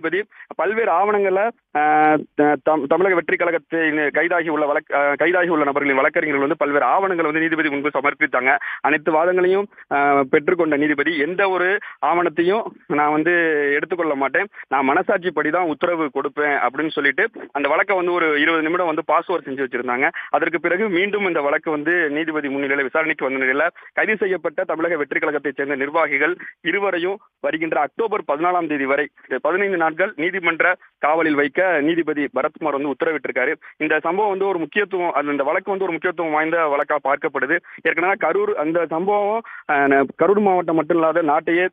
நீதிபதி பல்வேறு ஆவணங்கள்ல தமிழக வெற்றி கழகத்தை கைதாகி உள்ள வழக்கு கைதாகி உள்ள நபர்களின் வழக்கறிஞர்கள் வந்து பல்வேறு ஆவணங்கள் வந்து நீதிபதி முன்பு சமர்ப்பித்தாங்க. அனைத்து வாதங்களையும் பெற்றுக்கொண்ட நீதிபதி எந்த ஒரு ஆவணத்தையும் நான் வந்து எடுத்துக்கொள்ள மாட்டேன். நான் மனசாட்சிப்படி தான் உத்தரவு கொடுப்பேன் அப்படின்னு சொல்லிட்டு அந்த வழக்கை வந்து ஒரு இருபது நிமிடம் வந்து பாஸ்வேர்ட் செஞ்சு வச்சிருந்தாங்க. அதற்கு பிறகு மீண்டும் இந்த வழக்கு வந்து நீதிபதி முன்னிலையில் விசாரணைக்கு வந்த நிலையில கைது செய்யப்பட்ட தமிழக வெற்றி கழகத்தைச் சேர்ந்த நிர்வாகிகள் இருவரையும் வருகின்ற அக்டோபர் பதினாலாம் தேதி வரை பதினைந்து நாட்கள் நீதிமன்ற காவலில் வைக்க நீதிபதி பரத்குமார் வந்து உத்தரவிட்டிருக்காரு. இந்த சம்பவம் வந்து ஒரு முக்கியத்துவம் அது இந்த வழக்கு வந்து ஒரு முக்கியத்துவம் வாய்ந்த வழக்கா பார்க்கப்படுது. ஏற்கனவே கரூர் அந்த சம்பவம் கரூர் மாவட்டம் மட்டும் இல்லாத நாட்டையே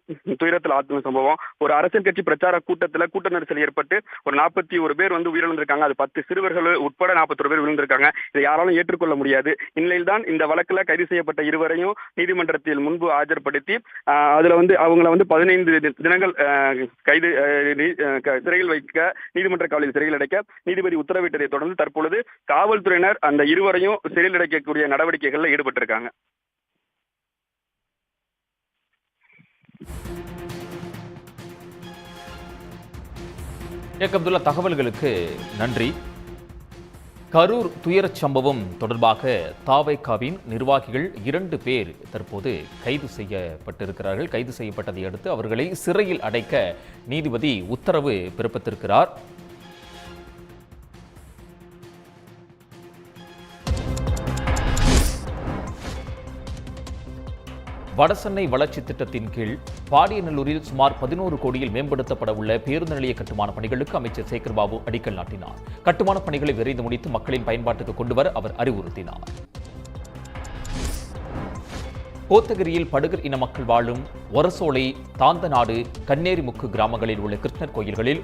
துயரத்தில் ஆத்தும் சம்பவம். ஒரு அரசியல் கட்சி பிரச்சார கூட்டத்தில் கூட்ட நெரிசல் ஏற்பட்டு ஒரு நாற்பத்தி ஒரு பேர் வந்து உயிரிழந்திருக்காங்க. அது பத்து சிறுவர்கள் உட்பட நாற்பத்தொரு பேர் விழுந்திருக்காங்க. இதை யாராலும் ஏற்றுக்கொள்ள முடியாது. இந்நிலையில் தான் இந்த வழக்கில் கைது செய்யப்பட்ட இருவரையும் நீதிமன்றத்தில் முன்பு ஆஜர்படுத்தி அதுல வந்து அவங்கள வந்து பதினைந்து தினங்கள் கைது சிறையில் வைக்க நீதிமன்ற காவலில் சிறையில் அடைக்க நீதிபதி உத்தரவிட்டதை தொடர்ந்து தற்பொழுது காவல்துறையினர் அந்த இருவரையும் சிறையில் அடைக்கக்கூடிய நடவடிக்கைகளில் ஈடுபட்டிருக்காங்க. ஏக் அப்துல்லா தகவல்களுக்கு நன்றி. கரூர் துயரச் சம்பவம் தொடர்பாக தாவைக்காவின் நிர்வாகிகள் இரண்டு பேர் தற்போது கைது செய்யப்பட்டிருக்கிறார்கள். கைது செய்யப்பட்டதை அடுத்து அவர்களை சிறையில் அடைக்க நீதிபதி உத்தரவு பிறப்பித்திருக்கிறார். வடசென்னை வளர்ச்சி திட்டத்தின் கீழ் பாடியநல்லூரில் சுமார் பதினோரு கோடியில் மேம்படுத்தப்பட உள்ள பேருந்து நிலைய கட்டுமான பணிகளுக்கு அமைச்சர் சேகர் பாபு அடிக்கல் நாட்டினார். கட்டுமான பணிகளை விரைந்து முடித்து மக்களின் பயன்பாட்டுக்கு கொண்டுவர அவர் அறிவுறுத்தினார். கோத்தகிரியில் படுகர் இன மக்கள் வாழும் ஒரசோலை தாந்தநாடு கண்ணேரிமுக்கு கிராமங்களில் உள்ள கிருஷ்ணர் கோயில்களில்